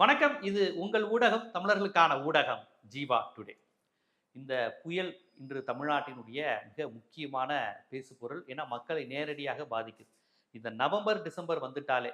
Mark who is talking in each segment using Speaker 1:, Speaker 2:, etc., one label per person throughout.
Speaker 1: வணக்கம். இது உங்கள் ஊடகம் தமிழர்களுக்கான ஊடகம் ஜீவா டுடே. இந்த புயல் இன்று தமிழ்நாட்டினுடைய மிக முக்கியமான பேசுபொருள். ஏன்னா மக்களை நேரடியாக பாதிக்குது. இந்த நவம்பர் டிசம்பர் வந்துட்டாலே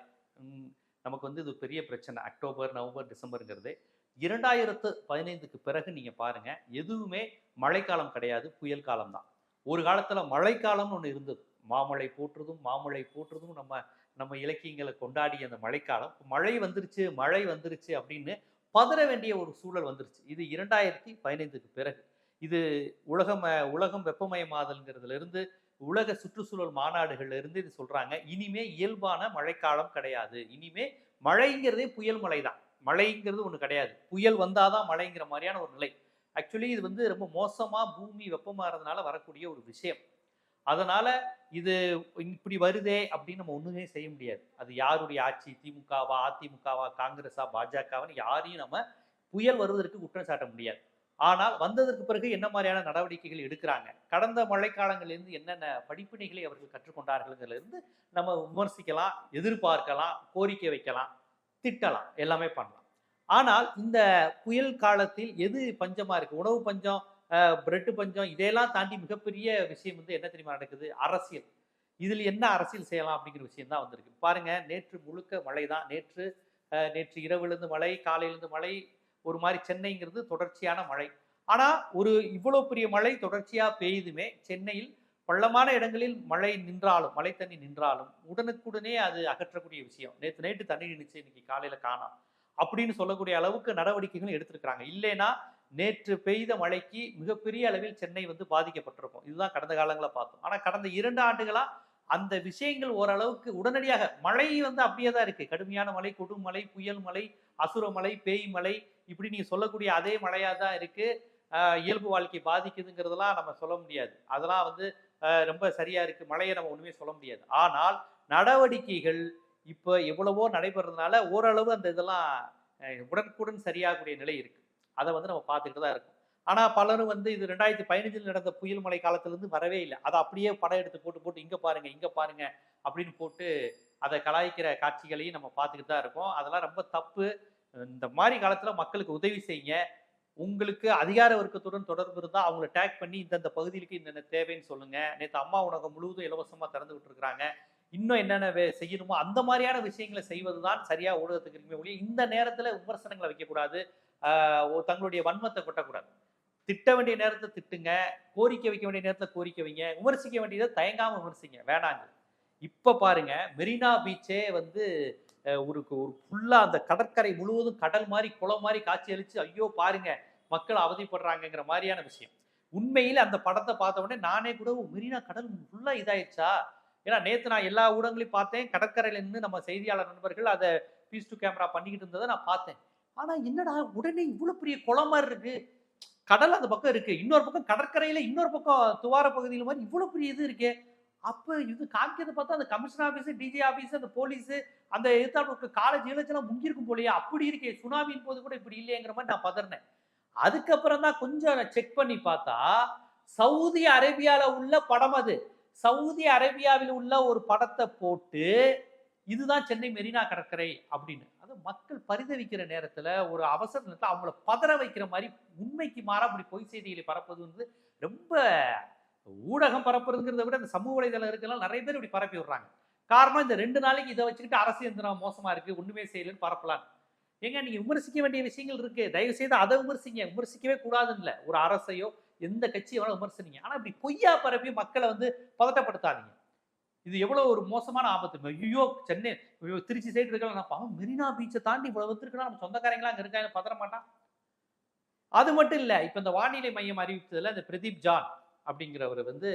Speaker 1: நமக்கு வந்து இது பெரிய பிரச்சனை. அக்டோபர் நவம்பர் டிசம்பருங்கிறது. இரண்டாயிரத்து பதினைந்துக்கு பிறகு நீங்கள் பாருங்கள் எதுவுமே மழைக்காலம் கிடையாது புயல் காலம் தான். ஒரு காலத்தில் மழைக்காலம்னு ஒன்று இருந்தது. மாமழை போற்றுதும் மாமழை போற்றுதும் நம்ம நம்ம இலக்கியங்களை கொண்டாடிய அந்த மழைக்காலம். மழை வந்துருச்சு மழை வந்துருச்சு அப்படின்னு பதற வேண்டிய ஒரு சூழல் வந்துருச்சு. இது இரண்டாயிரத்தி பதினைந்துக்கு பிறகு. இது உலகம் உலகம் வெப்பமயமாதல்ங்கிறதுல இருந்து உலக சுற்றுச்சூழல் மாநாடுகள்ல இருந்து இது சொல்றாங்க. இனிமே இயல்பான மழைக்காலம் கிடையாது. இனிமே மழைங்கிறதே புயல் மழை தான் மழைங்கிறது ஒன்று கிடையாது. புயல் வந்தாதான் மழைங்கிற மாதிரியான ஒரு நிலை. ஆக்சுவலி இது வந்து ரொம்ப மோசமா பூமி வெப்பமாறதுனால வரக்கூடிய ஒரு விஷயம். அதனால இது இப்படி வருதே அப்படின்னு நம்ம ஒண்ணுமே செய்ய முடியாது. அது யாருடைய ஆட்சி? திமுகவா அதிமுகவா காங்கிரஸா பாஜகவான்னு யாரையும் நம்ம புயல் வருவதற்கு குற்றம் சாட்ட முடியாது. ஆனால் வந்ததற்கு பிறகு என்ன மாதிரியான நடவடிக்கைகள் எடுக்கிறாங்க? கடந்த மழைக்காலங்களிலிருந்து என்னென்ன படிப்பினைகளை அவர்கள் கற்றுக்கொண்டார்கள்ங்கிறதுல நம்ம விமர்சிக்கலாம் எதிர்பார்க்கலாம் கோரிக்கை வைக்கலாம் திட்டலாம் எல்லாமே பண்ணலாம். ஆனால் இந்த புயல் காலத்தில் எது பஞ்சமா இருக்கு? உணவு பஞ்சம் பிரெட்டு பஞ்சம் இதையெல்லாம் தாண்டி மிகப்பெரிய விஷயம் வந்து என்ன தெரியுமா நடக்குது? அரசியல். இதில் என்ன அரசியல் செய்யலாம் அப்படிங்கிற விஷயம் தான் வந்திருக்கு. பாருங்க நேற்று முழுக்க மழை தான். நேற்று நேற்று இரவுலேருந்து மழை காலையிலேருந்து மழை ஒரு மாதிரி சென்னைங்கிறது தொடர்ச்சியான மழை. ஆனால் ஒரு இவ்வளோ பெரிய மழை தொடர்ச்சியாக பெய்யுதுமே சென்னையில் பள்ளமான இடங்களில் மழை நின்றாலும் மழை தண்ணி நின்றாலும் உடனுக்குடனே அது அகற்றக்கூடிய விஷயம். நேற்று நைட்டு தண்ணி நின்றுச்சு இன்னைக்கு காலையில் காணாம். அப்படின்னு சொல்லக்கூடிய அளவுக்கு நடவடிக்கைகள் எடுத்திருக்கிறாங்க. இல்லைன்னா நேற்று பெய்த மழைக்கு மிகப்பெரிய அளவில் சென்னை வந்து பாதிக்கப்பட்டிருக்கும். இதுதான் கடந்த காலங்களில் பார்த்தோம். ஆனால் கடந்த இரண்டு ஆண்டுகளாக அந்த விஷயங்கள் ஓரளவுக்கு உடனடியாக மழை வந்து அப்படியே தான் இருக்குது கடுமையான மழை கொடுமலை மழை புயல் மழை அசுர மழை பேய் மழை இப்படி நீங்கள் சொல்லக்கூடிய அதே மழையாக தான் இருக்குது இயல்பு வாழ்க்கை பாதிக்குதுங்கிறதெல்லாம் நம்ம சொல்ல முடியாது. அதெல்லாம் வந்து ரொம்ப சரியாக இருக்குது மழையை நம்ம ஒன்றுமே சொல்ல முடியாது. ஆனால் நடவடிக்கைகள் இப்போ எவ்வளவோ நடைபெறதுனால ஓரளவு அந்த இதெல்லாம் உடனுக்குடன் சரியாகக்கூடிய நிலை இருக்குது அதை வந்து நம்ம பார்த்துக்கிட்டு தான் இருக்கும். ஆனால் பலரும் வந்து இது ரெண்டாயிரத்தி பதினஞ்சில் நடந்த புயல் மழை காலத்துலேருந்து வரவே இல்லை. அதை அப்படியே படம் எடுத்து போட்டு போட்டு இங்கே பாருங்க இங்கே பாருங்க அப்படின்னு போட்டு அதை கலாய்க்கிற காட்சிகளையும் நம்ம பார்த்துக்கிட்டு தான் இருக்கோம். அதெல்லாம் ரொம்ப தப்பு. இந்த மாதிரி காலத்தில் மக்களுக்கு உதவி செய்யுங்க. உங்களுக்கு அதிகார வர்க்கத்துடன் தொடர்பு இருந்தால் அவங்கள டேக் பண்ணி இந்தந்த பகுதிகளுக்கு என்னென்ன தேவைன்னு சொல்லுங்கள் நேற்று அம்மா உணவகம் முழுவதும் இலவசமாக திறந்து விட்டுருக்குறாங்க. இன்னும் என்னென்ன வே- செய்யணுமோ அந்த மாதிரியான விஷயங்களை செய்வதுதான் சரியாக ஊடகத்துக்கு இருக்குமே ஒழிய இந்த நேரத்தில் விமர்சனங்களை வைக்கக்கூடாது. தங்களுடைய வன்மத்தை கொட்டக்கூடாது. திட்ட வேண்டிய நேரத்தை திட்டுங்க கோரிக்கை வைக்க வேண்டிய நேரத்தை கோரிக்கை வைங்க விமர்சிக்க வேண்டியதை தயங்காம விமர்சிங்க வேணாங்க. இப்ப பாருங்க மெரினா பீச்சே வந்து ஒரு ஒரு ஃபுல்லா அந்த கடற்கரை முழுவதும் கடல் மாதிரி குளம் மாதிரி காட்சி அளித்து ஐயோ பாருங்க மக்கள் அவதிப்படுறாங்கங்கிற மாதிரியான விஷயம். உண்மையில் அந்த படத்தை பார்த்த உடனே நானே கூட மெரினா கடல் ஃபுல்லா இதாயிடுச்சா ஏன்னா நேற்று நான் எல்லா ஊடகங்களையும் பார்த்தேன் கடற்கரையில இருந்து நம்ம செய்தியாளர் நண்பர்கள் அதை பீஸ் டு கேமரா பண்ணிக்கிட்டு இருந்ததை நான் பார்த்தேன். ஆனால் என்னடா உடனே இவ்வளோ பெரிய குளம் மாதிரி இருக்கு. கடல் அந்த பக்கம் இருக்கு. இன்னொரு பக்கம் கடற்கரையில் இன்னொரு பக்கம் துவார பகுதியில் மாதிரி இவ்வளோ பெரிய இது இருக்கே. அப்போ இது காமிக்கிறத பார்த்தா அந்த கமிஷன் ஆஃபீஸு டிஜி ஆஃபீஸு அந்த போலீஸ் அந்த எதிர்த்தாப்பு காலேஜ் இலச்செல்லாம் முங்கியிருக்கும் போலயே. அப்படி இருக்கே. சுனாமியின் போது கூட இப்படி இல்லையேங்கிற மாதிரி நான் பதறினேன். அதுக்கப்புறம் தான் கொஞ்சம் செக் பண்ணி பார்த்தா சவுதி அரேபியாவில் உள்ள படம் அது. சவுதி அரேபியாவில் உள்ள ஒரு படத்தை போட்டு இதுதான் சென்னை மெரினா கடற்கரை அப்படின்னு. மக்கள் பரிதவிக்கிற நேரத்துல ஒரு அவசர நேரத்தில் அவங்கள பதற வைக்கிற மாதிரி உண்மைக்கு மாறா அப்படி பொய் செய்திகளை பரப்புவது வந்து ரொம்ப ஊடகம் பரப்புறதுங்கிறத விட இந்த சமூக வலைதளம் இருக்கலாம் நிறைய பேர் இப்படி பரப்பி விடுறாங்க. காரணம் இந்த ரெண்டு நாளைக்கு இதை வச்சுக்கிட்டு அரசு எந்திரம் மோசமா இருக்கு ஒண்ணுமே செய்யலன்னு பரப்பலாம். ஏங்க நீங்க விமர்சிக்க வேண்டிய விஷயங்கள் இருக்கு. தயவு செய்து அதை விமர்சிங்க. விமர்சிக்கவே கூடாதுன்னு இல்லை ஒரு அரசையோ எந்த கட்சியோ வேணாலும் விமர்சனிங்க ஆனா இப்படி பொய்யா பரப்பி மக்களை வந்து பதட்டப்படுத்தாதீங்க. இது எவ்வளவு ஒரு மோசமான ஆபத்து? ஐயோ சென்னை ஐயோ, திருச்சி சைடு இருக்கலாம். நான் பாவம் மெரினா பீச்சை தாண்டி இவ்வளவு வந்துருக்கா நம்ம சொந்தக்காரங்களா அங்க இருக்காங்க பதற மாட்டான். அது மட்டும் இல்ல இப்ப இந்த வானிலை மையம் அறிவித்ததுல இந்த பிரதீப் ஜான் அப்படிங்கிறவர் வந்து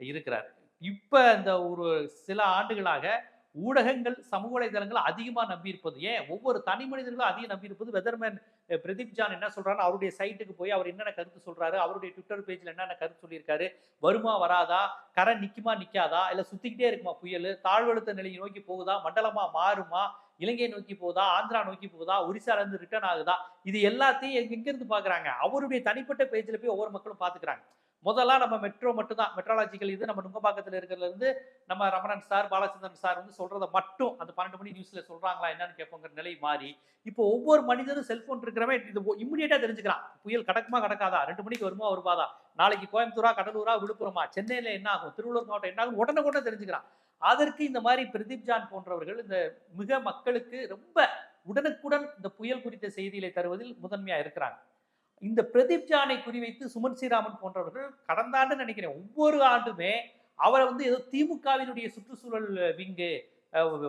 Speaker 1: இருக்கிறார். இப்ப இந்த ஒரு சில ஆண்டுகளாக ஊடகங்கள் சமூக வலைதளங்கள் அதிகமாக நம்பியிருப்பது. ஏன்? ஒவ்வொரு தனி மனிதர்களும் அதிகம் நம்பியிருப்பது. வெதர்மேன் பிரதீப் ஜான் என்ன சொல்றாரு அவருடைய சைட்டுக்கு போய் அவர் என்னென்ன கருத்து சொல்றாரு அவருடைய ட்விட்டர் பேஜில் என்னென்ன கருத்து சொல்லியிருக்காரு வருமா வராதா கரை நிற்குமா நிற்காதா இல்லை சுத்திக்கிட்டே இருக்குமா புயல் தாழ்வழுத்த நிலையை நோக்கி போகுதா மண்டலமா மாறுமா இலங்கையை நோக்கி போகுதா ஆந்திரா நோக்கி போகுதா ஒரிசாலேருந்து ரிட்டர்ன் ஆகுதா இது எல்லாத்தையும் எங்கேருந்து பார்க்குறாங்க அவருடைய தனிப்பட்ட பேஜில் போய் ஒவ்வொரு மக்களும் பார்த்துக்கிறாங்க முதல்ல நம்ம மெட்ரோ மட்டும் தான் மெட்ராலஜிக்கல் இது நம்ம நுங்கம்பாக்கத்தில் இருக்கிறதுலேருந்து நம்ம ரமணன் சார் பாலச்சந்திரன் சார் வந்து சொல்கிறத மட்டும் அந்த பன்னெண்டு மணி நியூஸில் சொல்கிறாங்களா என்னன்னு கேட்போங்கிற நிலை மாறி இப்போ ஒவ்வொரு மனிதனும் செல்ஃபோன் இருக்கிறவன் இது இம்மிடியேட்டாக தெரிஞ்சுக்கிறான். புயல் கடக்குமா கடக்காதா? ரெண்டு மணிக்கு வருமா வருவாதா? நாளைக்கு கோயம்புத்தூரா கடலூரா விழுப்புரமா? சென்னையில் என்ன ஆகும்? திருவள்ளூர் மாவட்டம் என்ன ஆகும்? உடனே உடனே தெரிஞ்சுக்கிறான். அதற்கு இந்த மாதிரி பிரதீப் ஜான் போன்றவர்கள் இந்த மிக மக்களுக்கு ரொம்ப உடனுக்குடன் இந்த புயல் குறித்த செய்திகளை தருவதில் முதன்மையாக இருக்கிறாங்க. இந்த பிரதீப் ஜானை குறிவைத்து சுமன் ஸ்ரீராமன் போன்றவர்கள் கடந்த ஆண்டு நினைக்கிறேன் ஒவ்வொரு ஆண்டுமே அவரை வந்து ஏதோ திமுகவினுடைய சுற்றுச்சூழல் விங்கு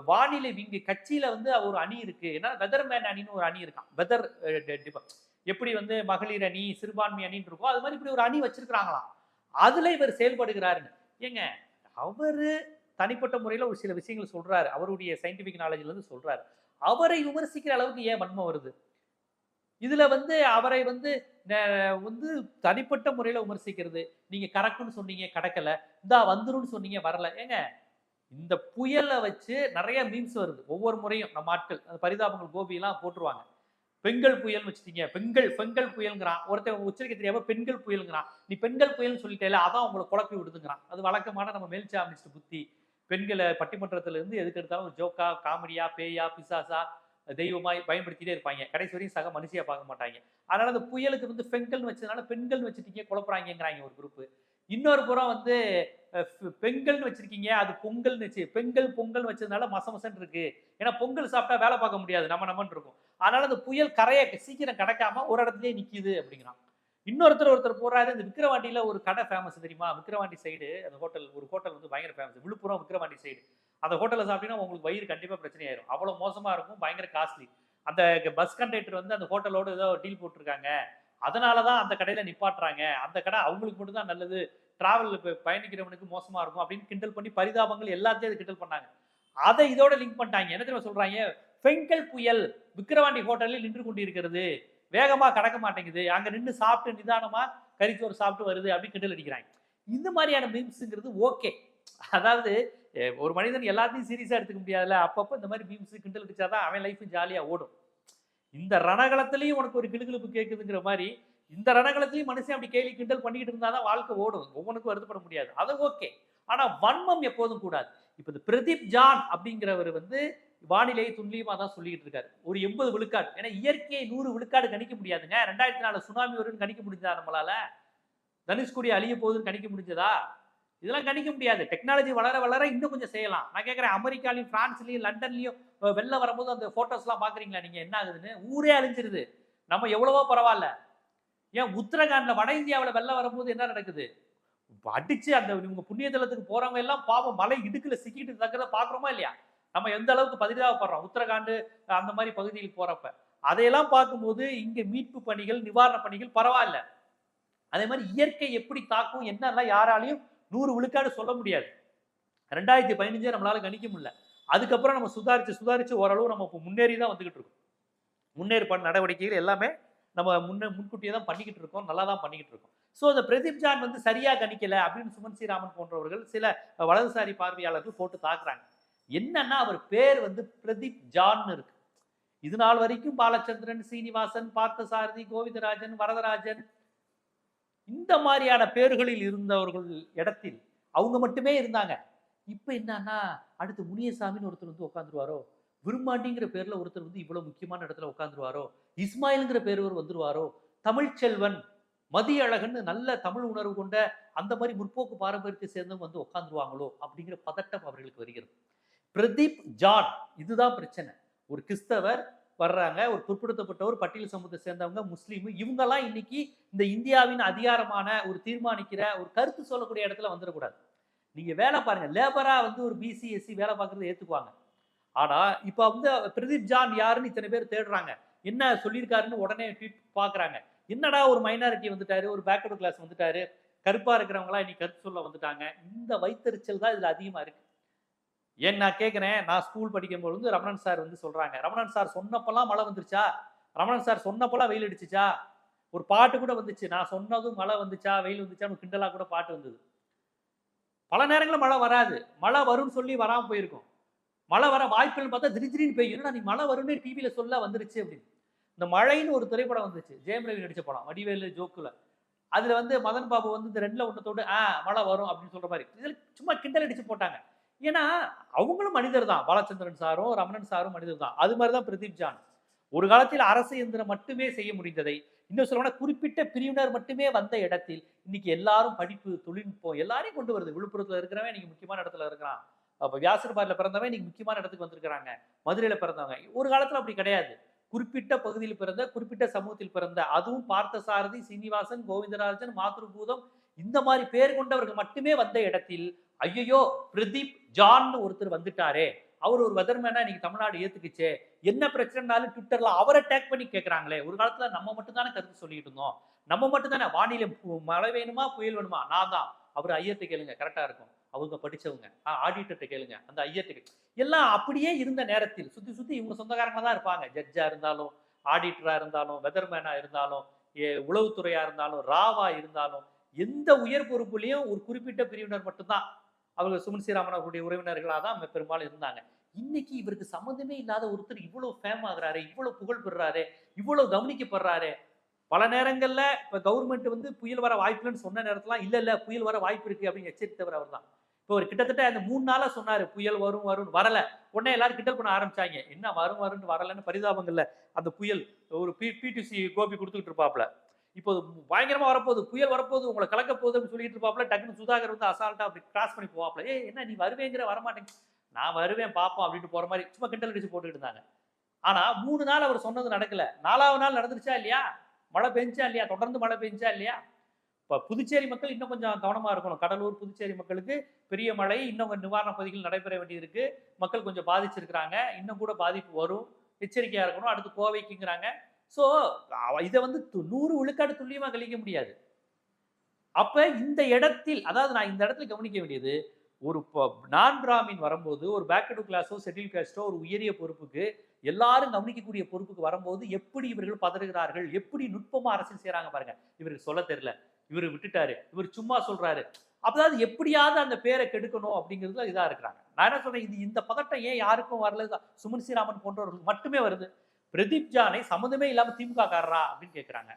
Speaker 1: வானிலை விங்கு கட்சியில வந்து ஒரு அணி இருக்கு. ஏன்னா வெதர் மேன் அணின்னு ஒரு அணி இருக்கான் வெதர் எப்படி வந்து மகளிர் அணி சிறுபான்மை அணின்னு இருக்கோ அது மாதிரி இப்படி ஒரு அணி வச்சிருக்கிறாங்களாம். அதுல இவர் செயல்படுகிறாருன்னு. ஏங்க அவரு தனிப்பட்ட முறையில் ஒரு சில விஷயங்கள் சொல்றாரு. அவருடைய சயின்டிபிக் நாலேஜ்ல இருந்து சொல்றாரு. அவரை விமர்சிக்கிற அளவுக்கு ஏன் வன்மம் வருது? இதுல வந்து அவரை வந்து வந்து தனிப்பட்ட முறையில விமர்சிக்கிறது. நீங்க கறக்குன்னு சொன்னீங்க கடக்கல. இந்தா வந்துரும்னு சொன்னீங்க வரல. ஏங்க இந்த புயலை வச்சு நிறைய மீன்ஸ் வருது. ஒவ்வொரு முறையும் நம்ம ஆட்கள் அந்த பரிதாபங்கள் கோபி எல்லாம் போட்டுருவாங்க. பெண்கள் புயல்னு வச்சுட்டீங்க பெண்கள் பெண்கள் புயல்ங்கிறான். ஒருத்தன் உச்சரிக்க தெரியாம பெண்கள் புயலுங்கிறான். நீ பெண்கள் புயல்னு சொல்லிட்டேல அதான் உங்களை குழப்பி விடுதுங்கிறான். அது வழக்கமான நம்ம மேல்சாமிஸ்ட் புத்தி. பெண்களை பட்டிமன்றத்துல இருந்து எதுக்கு எடுத்தாலும் ஒரு ஜோக்கா காமெடியா பேயா பிசாசா தெய்வமாய் பயன்படுத்திட்டே இருப்பாங்க. கடைசி வரையும் சக மனுஷியா பார்க்க மாட்டாங்க. அதனால அந்த புயலுக்கு வந்து பெண்கள்னு வச்சதுனால பெண்கள் வச்சுட்டீங்க குழப்பறாங்கிறாங்க ஒரு குரூப் இன்னொரு புறம் வந்து பெண்கள்னு வச்சிருக்கீங்க அது பொங்கல்னு வச்சு பெண்கள் பொங்கல் வச்சதுனால மசமசன் இருக்கு. ஏன்னா பொங்கல் சாப்பிட்டா வேலை பார்க்க முடியாது நம்ம நம்மன்னு இருக்கும். அதனால அந்த புயல் கரையை சீக்கிரம் கிடைக்காம ஒரு இடத்துலயே நிக்குது அப்படிங்கிறான். இன்னொருத்தர் ஒருத்தர் போறாரு இந்த விக்கிரவாண்டியில ஒரு கடை ஃபேமஸ் தெரியுமா? விக்கிரவாண்டி சைடு அந்த ஹோட்டல் ஒரு ஹோட்டல் வந்து பயங்கர ஃபேமஸ் விழுப்புரம் விக்கிரவாண்டி சைடு அந்த ஹோட்டலில் சாப்பிட்டீங்கன்னா உங்களுக்கு வயிறு கண்டிப்பாக பிரச்சனை ஆயிரும் அவ்வளோ மோசமாக இருக்கும் பயங்கர காஸ்ட்லி அந்த பஸ் கண்டக்டர் வந்து அந்த ஹோட்டலோட ஏதோ டீல் போட்டிருக்காங்க. அதனால தான் அந்த கடையில் நிப்பாட்டுறாங்க. அந்த கடை அவங்களுக்கு மட்டும் தான் நல்லது டிராவல் பயணிக்கிறவனுக்கு மோசமாக இருக்கும் அப்படின்னு கிண்டல் பண்ணி பரிதாபங்கள் எல்லாத்தையும் அது கிண்டல் பண்ணாங்க. அதை இதோட லிங்க் பண்ணிட்டாங்க. என்ன தெரியுமா சொல்கிறாங்க பெங்கல் புயல் விக்கிரவாண்டி ஹோட்டலில் நின்று கொண்டிருக்கிறது. வேகமாக கடக்க மாட்டேங்குது. அங்கே நின்று சாப்பிட்டு நிதானமாக கறிச்சோறு சாப்பிட்டு வருது அப்படின்னு கிண்டல் அடிக்கிறாங்க. இந்த மாதிரியான மீம்ஸுங்கிறது ஓகே அதாவது ஒரு மனிதன் எல்லாத்தையும் சீரியஸா எடுத்துக்க முடியாதுல்ல? அப்பப்போ இந்த மாதிரி பீம்ஸ் கிண்டல் அடிச்சாதான் அவன் லைஃப் ஜாலியா ஓடும். இந்த ரணகலத்திலையும் உனக்கு ஒரு கிளுகிளுப்பு கேட்குதுங்கிற மாதிரி இந்த ரணகலத்திலையும் மனுஷன் அப்படி கேள்வி கிண்டல் பண்ணிக்கிட்டு இருந்தாதான் வாழ்க்கை ஓடும். ஒவ்வொன்றுக்கும் வருத்தப்பட முடியாது. அது ஓகே ஆனா வன்மம் எப்போதும் கூடாது. இப்போ இந்த பிரதீப் ஜான் அப்படிங்கிறவர் வந்து வானிலை துல்லியமா தான் சொல்லிட்டு இருக்காரு. ஒரு எண்பது விழுக்காடு. ஏன்னா இயற்கையை நூறு விழுக்காடு கணிக்க முடியாதுங்க. ரெண்டாயிரத்தி நாலு சுனாமி வரும்னு கணிக்க முடிஞ்சதா நம்மளால? தனுஷ்கோடி அழிய போகுதுன்னு கணிக்க முடிஞ்சதா? இதெல்லாம் கணிக்க முடியாது. டெக்னாலஜி வளர வளர இன்னும் கொஞ்சம் செய்யலாம். நான் கேட்குறேன் அமெரிக்காலையும் ஃப்ரான்ஸ்லையும் லண்டன்லையும் வெளில வரும்போது அந்த ஃபோட்டோஸ்லாம் பார்க்குறீங்களா நீங்கள் என்ன ஆகுதுன்னு? ஊரே அழிஞ்சிருது. நம்ம எவ்வளவோ பரவாயில்ல. ஏன் உத்தரகாண்டில் வட இந்தியாவில் வெள்ளம் வரும்போது என்ன நடக்குது? அடிச்சு அந்த இவங்க புண்ணியதளத்துக்கு போகிறவங்க போறவங்க எல்லாம் பாவம் மலை இடுக்குல சிக்கிட்டு தக்கிறத பாக்குறோமா இல்லையா? நம்ம எந்த அளவுக்கு பரிதாபப்படுறோம்? உத்தரகாண்டு அந்த மாதிரி பகுதியில் போறப்ப. அதையெல்லாம் பார்க்கும்போது இங்க மீட்பு பணிகள் நிவாரண பணிகள் பரவாயில்ல. அதே மாதிரி இயற்கை எப்படி தாக்கும் என்னெல்லாம் யாராலையும் நூறு விழுக்காடு சொல்ல முடியாது. ரெண்டாயிரத்தி பதினஞ்சே நம்மளால கணிக்க முடியல. அதுக்கப்புறம் நம்ம சுதாரிச்சு சுதாரிச்சு ஓரளவு நம்ம இப்போ முன்னேறி தான் வந்துக்கிட்டு இருக்கோம். முன்னேற்பாடு நடவடிக்கைகள் எல்லாமே நம்ம முன்ன முன்கூட்டியே தான் பண்ணிக்கிட்டு இருக்கோம். நல்லா தான் பண்ணிக்கிட்டு இருக்கோம். ஸோ இந்த பிரதீப் ஜான் வந்து சரியா கணிக்கலை அப்படின்னு சுமன் ஸ்ரீராமன் போன்றவர்கள் சில வலதுசாரி பார்வையாளர்கள் போட்டு தாக்குறாங்க. என்னன்னா அவர் பேர் வந்து பிரதீப் ஜான்னு இருக்கு. இது நாள் வரைக்கும் பாலச்சந்திரன் சீனிவாசன் பார்த்தசாரதி கோவிந்தராஜன் வரதராஜன் இந்த மாதிரியான பேர்களில் இருந்தவர்கள் இடத்தில் அவங்க மட்டுமே இருந்தாங்க. இப்போ என்னன்னா அடுத்து முனியசாமின்னு ஒருத்தர் வந்து உட்காந்துருவாரோ விரும்மாண்டிங்கிற பேரில் ஒருத்தர் வந்து இவ்வளோ முக்கியமான இடத்துல உட்காந்துருவாரோ இஸ்மாயில்ங்கிற பேர் வந்துருவாரோ தமிழ்ச்செல்வன் மதிய அழகன்னு நல்ல தமிழ் உணர்வு கொண்ட அந்த மாதிரி முற்போக்கு பாரம்பரியத்தை சேர்ந்தவங்க வந்து உட்காந்துருவாங்களோ அப்படிங்கிற பதட்டம் அவர்களுக்கு வருகிறது. பிரதீப் ஜான் இதுதான் பிரச்சனை. ஒரு கிறிஸ்தவர் வர்றாங்க. ஒரு பிற்படுத்தப்பட்டவர் பட்டியல் சமூகத்தை சேர்ந்தவங்க முஸ்லீம் இவங்கெல்லாம் இன்னைக்கு இந்த இந்தியாவின் அதிகாரமான ஒரு தீர்மானிக்கிற ஒரு கருத்து சொல்லக்கூடிய இடத்துல வந்துடக்கூடாது. நீங்கள் வேலை பாருங்கள் லேபராக வந்து ஒரு பிசி எஸ்சி வேலை பார்க்குறது ஏற்றுக்குவாங்க ஆனால் இப்போ வந்து பிரதீப் ஜான் யாருன்னு இத்தனை பேர் தேடுறாங்க. என்ன சொல்லியிருக்காருன்னு உடனே ட்வீட் பார்க்குறாங்க என்னடா ஒரு மைனாரிட்டி வந்துட்டாரு ஒரு பேக்வர்டு கிளாஸ் வந்துட்டாரு கருப்பாக இருக்கிறவங்களாம் இன்னைக்கு கருத்து சொல்ல வந்துட்டாங்க. இந்த வைத்தறிச்சல் தான் இதில் அதிகமாக இருக்குது ஏன் நான் கேட்குறேன் நான் ஸ்கூல் படிக்கும்போது வந்து ரமணன் சார் வந்து சொல்கிறாங்க ரமணன் சார் சொன்னப்பெல்லாம் மழை வந்துருச்சா? ரமணன் சார் சொன்னப்பெல்லாம் வெயில் அடிச்சுச்சா? ஒரு பாட்டு கூட வந்துச்சு. நான் சொன்னதும் மழை வந்துச்சா? வெயில் வந்துச்சான்னு கிண்டலாக கூட பாட்டு வந்தது. பல நேரங்களில் மழை வராது. மழை வரும்னு சொல்லி வராமல் போயிருக்கும். மழை வர வாய்ப்புன்னு பார்த்தா திடீர் திடீர்னு பெய்யும். நீ மழை வரும்னு டிவியில் சொல்ல வந்துருச்சு அப்படின்னு. இந்த மழைன்னு ஒரு திரைப்படம் வந்துச்சு. ஜெயம் ரவி நடித்த படம். வடிவேலு ஜோக்கில். அதில் வந்து மதன் பாபு வந்து இந்த ரெண்டில் ஒன்றத்தோடு ஆ மழை வரும் அப்படின்னு சொல்கிற மாதிரி. இதில் சும்மா கிண்டல் அடித்து போட்டாங்க. ஏன்னா அவங்களும் மனிதர் தான். பாலச்சந்திரன் சாரும் ரமணன் சாரும் மனிதர் தான். அது மாதிரி தான் பிரதீப் ஜான். ஒரு காலத்தில் அரசு இயந்திரம் மட்டுமே செய்ய முடிந்ததை இன்னும் சொல்லணும்னா குறிப்பிட்ட பிரிவினர் மட்டுமே வந்த இடத்தில் இன்னைக்கு எல்லாரும் படிப்பு தொழில்நுட்பம் எல்லாரையும் கொண்டு வருது. விழுப்புரத்தில் இருக்கிறவன் இன்னைக்கு முக்கியமான இடத்துல இருக்கிறான். அப்போ வியாசர்பாடியில் பிறந்தவன் இன்னைக்கு முக்கியமான இடத்துக்கு வந்திருக்கிறாங்க. மதுரையில் பிறந்தவங்க. ஒரு காலத்தில் அப்படி கிடையாது. குறிப்பிட்ட பகுதியில் பிறந்த குறிப்பிட்ட சமூகத்தில் பிறந்த அதுவும் பார்த்தசாரதி சீனிவாசன் கோவிந்தராஜன் மாத்ருபூதம் இந்த மாதிரி பேர் கொண்டவர்கள் மட்டுமே வந்த இடத்தில் ஐயோ பிரதீப் ஜான் ஒருத்தர் வந்துட்டாரே. அவர் ஒரு வெதர்மேனா இன்னைக்கு தமிழ்நாடு ஏத்துக்குச்சு. என்ன பிரச்சனைனாலும் ட்விட்டர்ல அவரை டேக் பண்ணி கேட்கறாங்களே ஒரு காலத்துல நம்ம மட்டும் தானே கருத்து சொல்லிட்டு இருந்தோம். நம்ம மட்டும் தானே வானிலை மழை வேணுமா புயல் வேணுமா? நான் தான். அவர் ஐயத்தை கேளுங்க கரெக்டா இருக்கும். அவங்க படிச்சவங்க. ஆடிட்டர்கிட்ட கேளுங்க. அந்த ஐயத்துக்கு. எல்லாம் அப்படியே இருந்த நேரத்தில் சுத்தி சுத்தி இவங்க சொந்தக்காரங்க தான் இருப்பாங்க. ஜட்ஜா இருந்தாலும் ஆடிட்டரா இருந்தாலும் வெதர்மேனா இருந்தாலும் ஏ- உளவுத்துறையா இருந்தாலும் ராவா இருந்தாலும் எந்த உயர் பொறுப்புலையும் ஒரு குறிப்பிட்ட பிரிவினர் மட்டும்தான். அவங்க சுமன் ஸ்ரீராமன் அவர்களுடைய உறவினர்களாக தான் பெரும்பாலும் இருந்தாங்க. இன்னைக்கு இவருக்கு சம்மந்தமே இல்லாத ஒருத்தர் இவ்வளவு ஃபேம் ஆகுறாரு இவ்வளவு புகழ் பெறாரு இவ்வளவு கவனிக்கப்படுறாரு. பல நேரங்களில் இப்போ கவர்மெண்ட் வந்து புயல் வர வாய்ப்பு இல்லைன்னு சொன்ன நேரத்துலாம் இல்லை இல்லை புயல் வர வாய்ப்பு இருக்குது அப்படின்னு எச்சரித்தவர் அவர் தான். இப்போ ஒரு கிட்டத்தட்ட அந்த மூணு நாளாக சொன்னார் புயல் வரும் வரும் வரல. உடனே எல்லாரும் கிண்டல் பண்ண ஆரம்பிச்சாங்க. என்ன வரும் வரும்னு வரலன்னு பரிதாபங்கள்ல அந்த புயல் ஒரு பி பிடிசி கோபி கொடுத்துக்கிட்டு இருப்பாப்ல. இப்போ பயங்கரமா வரப்போகுது புயல் வரப்போகுது உங்களை கலக்க போகுது அப்படின்னு சொல்லிட்டு இருப்பாப்ல டக்குன்னு சுதாகர் வந்து அசால்ட்டா அப்படி கிராஸ் பண்ணி போவாப்ல ஏ என்ன நீ வருவேங்கிற வரமாட்டேங்க. நான் வருவேன் பார்ப்போம் அப்படின்ட்டு போற மாதிரி சும்மா கிண்டல் அடிச்சு போட்டுக்கிட்டு இருந்தாங்க. ஆனா மூணு நாள் அவர் சொன்னது நடக்கல. நாலாவது நாள் நடந்துருச்சா இல்லையா? மழை பெஞ்சா இல்லையா? தொடர்ந்து மழை பெஞ்சா இல்லையா? இப்போ புதுச்சேரி மக்கள் இன்னும் கொஞ்சம் கவனமாக இருக்கணும். கடலூர் புதுச்சேரி மக்களுக்கு பெரிய மழை இன்னும் கொஞ்சம் நிவாரண பகுதிகள் நடைபெற வேண்டியிருக்கு. மக்கள் கொஞ்சம் பாதிச்சிருக்கிறாங்க. இன்னும் கூட பாதிப்பு வரும். எச்சரிக்கையாக இருக்கணும். அடுத்து கோவைக்குங்கிறாங்க. ஸோ இதை வந்து நூறு விழுக்காடு துல்லியமாக கழிக்க முடியாது. அப்ப இந்த இடத்தில் அதாவது நான் இந்த இடத்துல கவனிக்க வேண்டியது ஒரு நான் பிராமின் வரும்போது ஒரு பேக்கடு கிளாஸோ செட்டில் கிளாஸோ ஒரு உயரிய பொறுப்புக்கு எல்லாரும் கவனிக்கக்கூடிய பொறுப்புக்கு வரும்போது எப்படி இவர்கள் பதறுகிறார்கள் எப்படி நுட்பமா அரசியல் செய்கிறாங்க பாருங்க. இவருக்கு சொல்ல தெரியல. இவர் விட்டுட்டாரு. இவர் சும்மா சொல்றாரு. அதாவது எப்படியாவது அந்த பேரை கெடுக்கணும் அப்படிங்கிறதுல இதா இருக்கிறாங்க. நான் என்ன சொல்றேன்? இது இந்த பதட்டம் ஏன் யாருக்கும் வரல? சுமன் ஸ்ரீராமன் போன்றவர்களுக்கு மட்டுமே வருது. பிரதீப் ஜானை சம்மந்தமே இல்லாம திமுக காரரா அப்படின்னு கேட்கறாங்க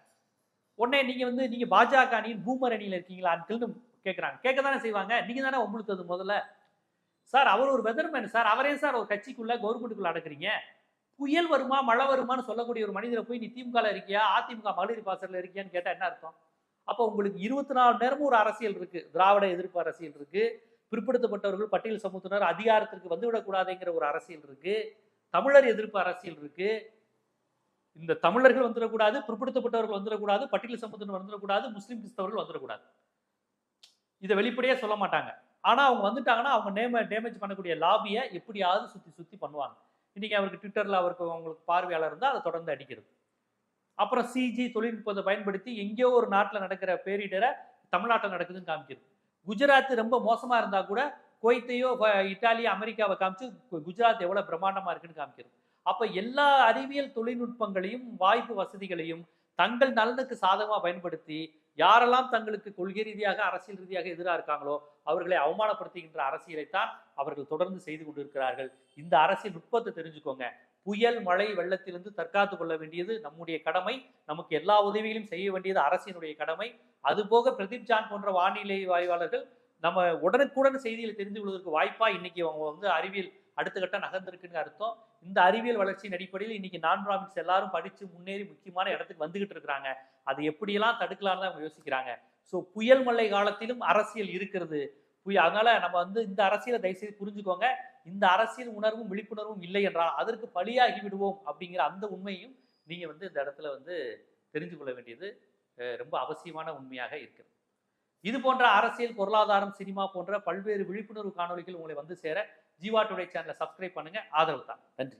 Speaker 1: உடனே நீங்க வந்து நீங்க பாஜக அணியின் பூமர் அணியில் இருக்கீங்களா அன்கிள்னு கேட்கறாங்க கேட்க தானே செய்வாங்க? நீங்க தானே உங்களுத்தது முதல்ல. சார் அவர் ஒரு வெதர்மேன் சார். அவரே சார் ஒரு கட்சிக்குள்ள கவர்மெண்ட்டுக்குள்ள அடக்குறீங்க. புயல் வருமா மழை வருமான்னு சொல்லக்கூடிய ஒரு மனிதரை போய் நீ திமுக இருக்கியா? அதிமுக மகளிர் பாசல்ல இருக்கியான்னு கேட்டா என்ன அர்த்தம்? அப்போ உங்களுக்கு இருபத்தி நாலு நேரமும் ஒரு அரசியல் இருக்கு. திராவிட எதிர்ப்பு அரசியல் இருக்கு. பிற்படுத்தப்பட்டவர்கள் பட்டியல் சமூகத்தினர் அதிகாரத்திற்கு வந்துவிடக்கூடாதுங்கிற ஒரு அரசியல் இருக்கு. தமிழர் எதிர்ப்பு அரசியல் இருக்கு. இந்த தமிழர்கள் வந்துடக்கூடாது பிற்படுத்தப்பட்டவர்கள் வந்துடக்கூடாது பட்டியல் சமூகத்தினர் வந்துடக்கூடாது முஸ்லீம் கிறிஸ்தவர்கள் வந்துடக்கூடாது. இதை வெளிப்படையே சொல்ல மாட்டாங்க. ஆனால் அவங்க வந்துட்டாங்கன்னா அவங்க நேம டேமேஜ் பண்ணக்கூடிய லாபியை எப்படியாவது சுற்றி சுற்றி பண்ணுவாங்க. இன்றைக்கி அவருக்கு ட்விட்டரில் அவருக்கு அவங்களுக்கு பார்வையாளர் இருந்தால் அதை தொடர்ந்து அடிக்கிறது. அப்புறம் சிஜி தொழில்நுட்பத்தை பயன்படுத்தி எங்கேயோ ஒரு நாட்டில் நடக்கிற பேரிடரை தமிழ்நாட்டில் நடக்குதுன்னு காமிக்கிறது. குஜராத் ரொம்ப மோசமாக இருந்தால் கூட குவைத்தையோ ப- அமெரிக்காவை காமிச்சு குஜராத் எவ்வளோ பிரம்மாண்டமாக இருக்குன்னு காமிக்கிறது. அப்போ எல்லா அறிவியல் தொழில்நுட்பங்களையும் வாய்ப்பு வசதிகளையும் தங்கள் நலனுக்கு சாதகமாக பயன்படுத்தி யாரெல்லாம் தங்களுக்கு கொள்கை ரீதியாக அரசியல் ரீதியாக எதிராக இருக்காங்களோ அவர்களை அவமானப்படுத்துகின்ற அரசியலைத்தான் அவர்கள் தொடர்ந்து செய்து கொண்டிருக்கிறார்கள். இந்த அரசியல் நுட்பத்தை தெரிஞ்சுக்கோங்க. புயல் மழை வெள்ளத்திலிருந்து தற்காத்து கொள்ள வேண்டியது நம்முடைய கடமை. நமக்கு எல்லா உதவிகளையும் செய்ய வேண்டியது அரசினுடைய கடமை. அதுபோக பிரதீப் ஜான் போன்ற வானிலை ஆய்வாளர்கள் நம்ம உடனுக்குடன் செய்திகளை தெரிந்து கொள்வதற்கு வாய்ப்பா இன்னைக்கு அவங்க வந்து அறிவியல் அடுத்த கட்டம் நகர்ந்திருக்குன்னு அர்த்தம். இந்த அறிவியல் வளர்ச்சியின் அடிப்படையில் இன்னைக்கு நான் பிராமின்ஸ் எல்லாரும் படிச்சு முன்னேறி முக்கியமான இடத்துக்கு வந்துகிட்டு இருக்கிறாங்க. அது எப்படியெல்லாம் தடுக்கலாம்னு தான் அவங்க யோசிக்கிறாங்க. ஸோ புயல் மழை காலத்திலும் அரசியல் இருக்கிறது. புய அதனால நம்ம வந்து இந்த அரசியலை தயவுசெய்து புரிஞ்சுக்கோங்க. இந்த அரசியல் உணர்வும் விழிப்புணர்வும் இல்லை என்றால் அதற்கு பலியாகி விடுவோம் அப்படிங்கிற அந்த உண்மையும் நீங்க வந்து இந்த இடத்துல வந்து தெரிஞ்சு கொள்ள வேண்டியது ரொம்ப அவசியமான உண்மையாக இருக்கிறது. இது போன்ற அரசியல் பொருளாதாரம் சினிமா போன்ற பல்வேறு விழிப்புணர்வு காணொளிகள் உங்களை வந்து சேர ஜீவா டுடே சேனலை சப்ஸ்கிரைப் பண்ணுங்க. ஆதரவு தான். நன்றி.